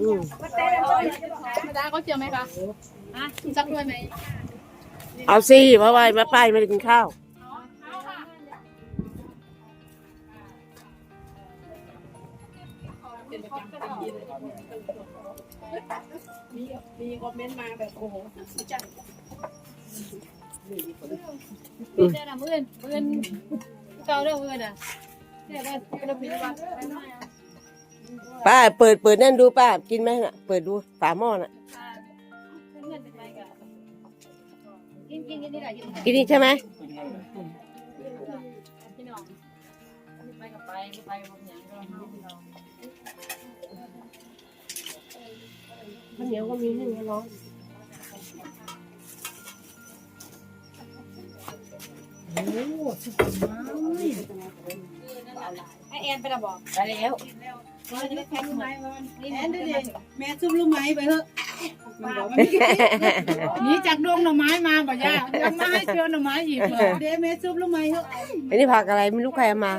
อืมธรรมดาเขาเจียวไหมคะฮะสักด้วยไหมเอาสิเพราะว่าแม่ป้ายไม่ได้กินข้าวเอาค่ะมีมีคอมเมนต์มาแบบโอ้โหดีใจมีแต่ละมื่นมื่นเก่าเรื่องมื่นอะเนี่ยว่าเราพิจารณา ป้าเปิดเปิดนั่นดูป้ากินไหมน่ะ เปิดดูฝาหม้อน่ะเงินเป็นไรกันกินกินกินนี่แหละกินกินนี่ใช่ไหมพี่น้องไปกับไปไปกับผมอย่างเราพี่น้องข้าวเหนียวก็มีให้ร้อนไอแอนไปละบอกไปแล้ว เราจะได้แพ็คไหมนี่แอแอนนเด็เด็ดกแม่ซุปลูกไม้ไปเถอะมันบอกมันไม่หนีจากดวงหน่อไม้มาบ่ย่ายังมาให้เจอหน่อไม้อีกเหรอเดี๋ยวแม่ซุปลูกไม้เถอะอันนี้ผักอะไรไม่รู้ใครเอามา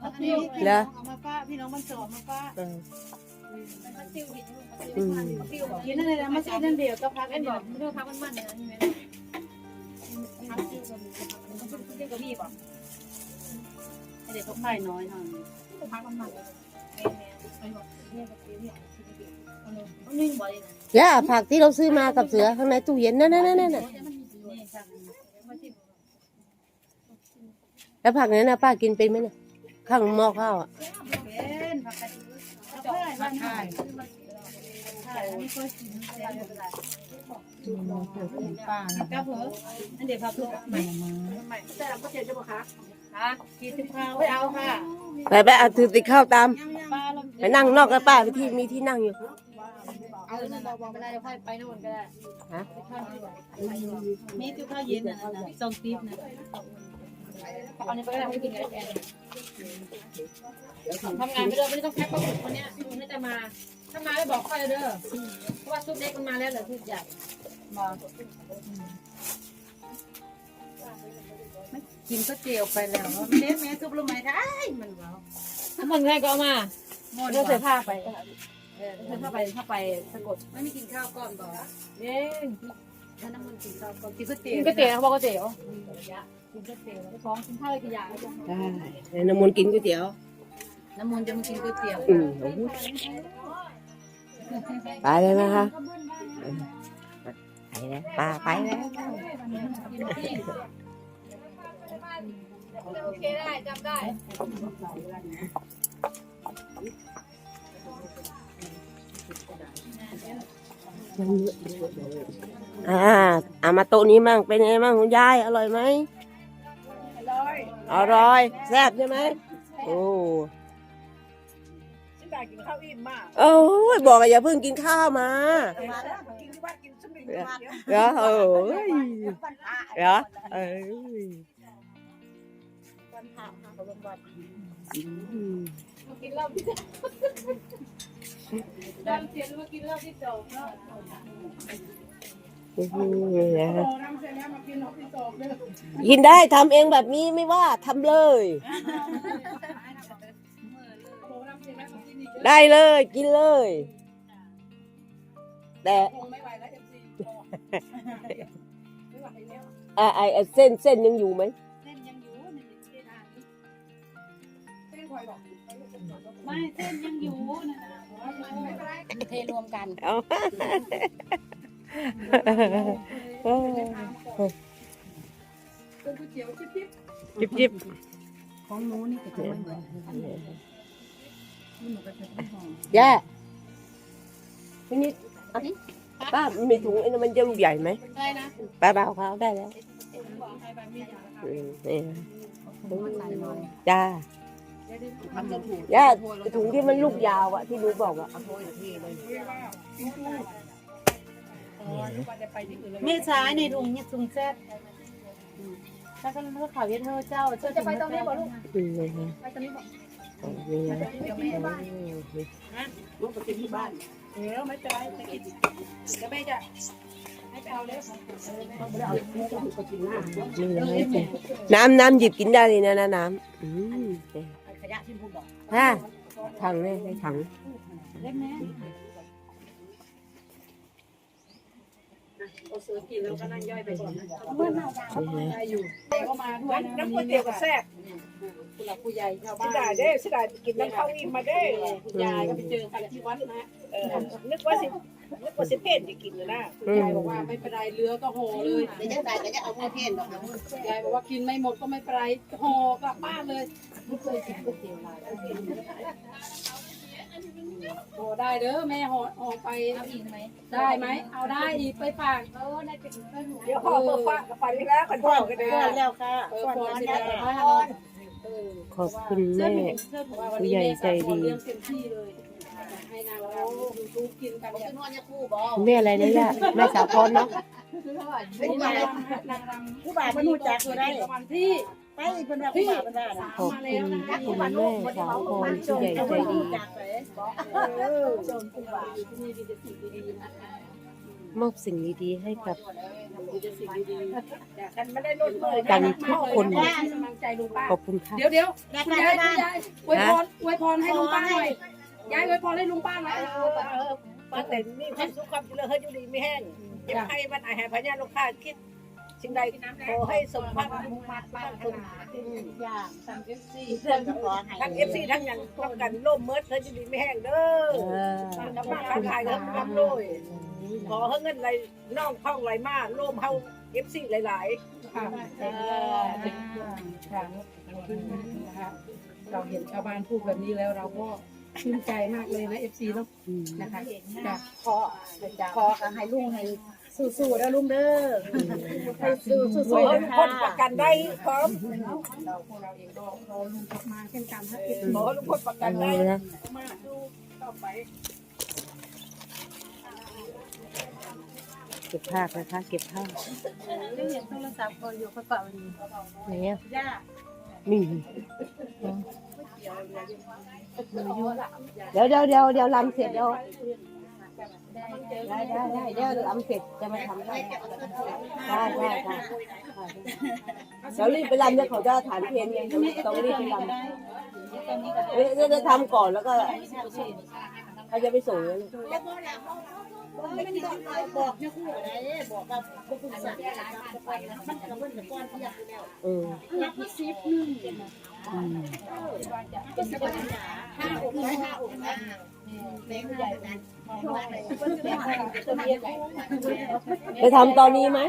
เอาพี่น้องเหรอเอามาป้าพี่น้องมันสอบมาป้าเออมันซิวดิอืมซิวบอกกินนั่นเลยนะมาซื้อนั่นเดียวก็พักเอ็กันนบบออกกไม่รู้พักมันมันเนี่ยนี่ไหมพักซิวกับซิวกับพี่บอกเด็กเขาไข่น้อยหน่อยพักมันมัน แม่แม่ไปบอกเนี่ยกับซิวเนี่ยต้องนึ่งบ่อยนะย่าผักที่เราซื้อมากับเสือข้างในตู้เย็นนั่นนั่นนั่นนั่นน่ะนี่สั่งมาซิวแล้วผักนั้นนะป้ากินเป็นไหมน่ะข้างหม้อข้าวอะเป็นผักกาดเอาไข่บ้านไข่ไข่ไม่ค่อยกินแซ่บเลยป้านะกระเพาะอันเดี๋ยวพักลูกใหม่ใหม่แต่ก็เจ็บจะบอกคะ ฮะกินสิบข้าวไม่เอาค่ะไปไปเอาถือติดข้าวตามป้าเราไปนั่งนอกกับป้าไปที่มีที่นั่งอยู่ เอานั่นแหละไม่ได้ค่อยไปโน่นก็ได้ฮะ มีสิบข้าวเย็นนะสองติ๊บนะเอาเนี่ยไปก็ได้ไม่กินกับแอนทำงานไปเลยไม่ต้องแพ็คปลาหมึกวันเนี้ยพี่ลุงน่าจะมา ถ้ามาไม่บอกค่อยเด้อเพราะว่าซุปเล็กมันมาแล้วเหลือซุปใหญ่ กินก็เจียวไปแล้วเด็กแม่ซุปลูกไม้ได้มันว้าวถ้ามันง่ายก็เอามาหมดเดี๋ยวใส่ผ้าไปเออใส่ผ้าไปถ้าไปสะกดไม่มีกินข้าวก่อนบอกเย้ถ้าน้ำมันกินข้าวก่อนกินก๋วยกิเตี๋ยนวก๋วยเตี๋ยวเขาบอกก๋วยเตี๋ยวกินก๋วยเตี๋ยวไปฟ้องกินข้าวเลยกี่อย่างได้ในน้ำมนต์กินก๋วยเตี๋ยว น้ำมันจะมากินก๋วยเตี๋ยว อืมโอ้โหไปเลยนะคะไปแล้วป้าไปแล้ว โอเคได้จำได้อ่าเอามาโต๊ะนี้มั่งเป็นไงมั่งคุณยายอร่อยไหมอร่อยแซ่บใช่ไหมโอ้ฉันอยากกินข้าวอิ่มมากโอ้ยบอกว่าอย่าเพิ่งกินข้าวมามาแล้วกินที่บ้านกินชั่วโมงเหรอเออเหรอเอออืมกิน เหล้าที่ดำเสียงมากินเหล้าที่โต๊ะนี่นะโตน้ำเสร็จแล้วมากินหนอกที่โตเลยกินได้ทำเองแบบนี้ไม่ว่าทำเลยโตน้ำเสร็จแล้วมากินอีกได้เลยกินเลย แต่คงไม่ไหวแล้วเอฟซีไม่ไหวแล้วอ่าไอเส้นเส้นยังอยู่ไหม ไม่เส้นยังอยู่นะไม่เป็นไรเทรวมกันเอาเป็นก๋วยเตี๋ยวชิบจิบจิบของหนูนี่ก็จะไม่เหมือนหนูก็จะไม่หอมย่าพี่นิดเอาดิป้ามีถุงไอ้นั่นมันจะลูกใหญ่ไหมได้นะป้าเบาเขาได้แล้วใครแบบนี้อย่างอืมนี่ใส่หน่อยจ้ามันจะถูก ย่าถุงที่มันลูกยาวอะที่หนูบอกอะเมษายในถุงเนี่ยถุงแซ่บถ้ากันเมื่อข่าวเยอะเธอเจ้าเจ้าจะไปตรงนี้บ่ลูกอืมนี่นะไปตรงนี้บ่นี่นะเดี๋ยวแม่บ้านลูกไปกินที่บ้านเดี๋ยวไม่เป็นไรไปกินเดี๋ยวแม่จะให้ไปเอาเลยนี่นะน้ำน้ำหยิบกินได้เลยนะนะน้ำ ฮะถังเลยในถังเอาซื้อกินแล้วก็นั่งย่อยไปก่อนนะได้อยู่ก็มาด้วยน้ำก๋วยเตี๋ยวกับแซ่บคุณลักผู้ใหญ่ชาวบ้านดาเด้สดากินน้ำข้าวอิ่มมาเด้คุณยายก็ไปเจอกันที่วัดนะเออนึกว่าสิ นึกว่าสิเพ่นจะกินอยู่นะคุณยายบอกว่าไม่เป็นไรเรือก็ห่อเลยเดี๋ยวจะใส่ก็จะเอามาเพ่นดอกนะยายบอกว่ากินไม่หมดก็ไม่เป็นไรห่อกลับบ้านเลยไม่เคยกินก๋วยเตี๋ยวลายห่อได้เด้อแม่ห่อห่อไปเอาอีกไหมได้ไหมเอาได้อีกไปฝากเออได้เป็นเพื่อนหนูเดี๋ยวพ่อเปิดฟ้ากับไปแล้วกันพ่อกันเลยก่อนแล้วค่ะเออก่อนพอนอนสิแล้วได้ค่ะบ้านเออขอบคุณเสื้อแม่ไม่เห็นเสื้อผมว่าวันผู้นี้ใหญ่แม่ใจดี เลี้ยงเต็มที่เลยให้นางรำยูทูบกินกันผมเนี่ยจะนอนจะคู่บ่แม่อะไรนะย่าแม่สาวพรเนาะผู้บ่าวนางรำผู้บ่าวมันรู้จักอยู่ได้ประมาณที่ไปเพิ่นว่าผู้บ่าวมันได้นะขอบคุณคุณแม่สาวพรผู้ใหญ่ใจดีจักเลยเออโจนคุณบ่าวอยู่ที่นี่มีแต่สิ่งดีๆนะคะมอบสิ่งดีๆให้กับมีแต่สิ่งดีกันไม่ได้นวดมือกันทุกคนๆให้กำลังใจลุงป้าขอบคุณค่ะเดี๋ยวเดี๋ยวได้คุณค่ะยายได้คุณยายอวยพรอวยพรให้ลุงป้าหน่อย ยายอวยพรให้ลุงป้าหน่อยป้าแต่มีความสุขความเจริญให้อยู่ดีไม่แห้งอยากให้มันอาหารพญาลูกค้าคิดสิ่งใดขอให้สมพรมุ่งมั่นมั่นคงอย่างทำเอฟซีเพื่อนก็ขอให้ทั้งเอฟซีทั้งยังต้องกันร่มเมิดเธออยู่ดีไม่แห้งเด้อน้ำมาค้าขายเงินร่ำรวยขอให้เงินไหลน่องท่องไหลมาร่มเฮาเอฟซีหลายๆค่ะค่ะนะคะเราเห็นชาวบ้านพูดแบบนี้แล้วเราก็ ชื่นใจมากเลยนะเอฟซีเนาะอืมนะคะจ้ะขอขอให้ลุงให้สู้ๆแล้วลุงเด้อให้สู้สสู้วยๆคนประกันได้พร้อมเราพวกเราเองก็รอลุงกลับมาเช่นกันถ้าขอให้ทุกคนประกัอันนได้นี้นะมาดูต่อไปเก็บภาพนะคะเก็บภาพได้เห็นโทรศัพท์คนอยู่กระเป๋าดีไหนอะย่านี่ เดี๋ยวเดี๋ยวเดี๋ยวเดี๋ยวลำเสร็จเดี๋ยวได้ได้ได้เดี๋ยวลำเสร็จจะมาทำได้ได้ได้ได้เดี๋ยวรีบไปลำเนี่ยเขาจะฐานเพลงไงต้องรีบไปลำเอ้ยจะทำก่อนแล้วก็เขาจะไปส่งแล้วไม่ได้บอกเนี่ยคู่อะไรบอกว่าพวกคุณสั่งไปมันกับเพิ่นกับก้อนที่อยากแล้วอืมนับซิปนึงก็สิบห้าอกห้าอกหญ่นะแบงค์ใหญ่จะมีอะไปทำตอนนี้ไหม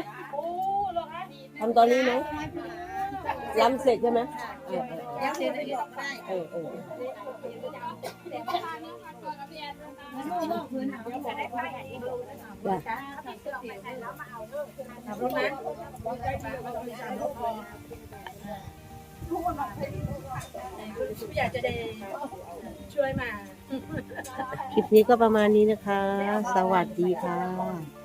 ทำตอนนี้ไหมลำเสร็จใช่ไหมเออแล้วเสร็จได้เออเออ อยากจะได้ช่วยมา คลิปนี้ก็ประมาณนี้นะคะ สวัสดีค่ะ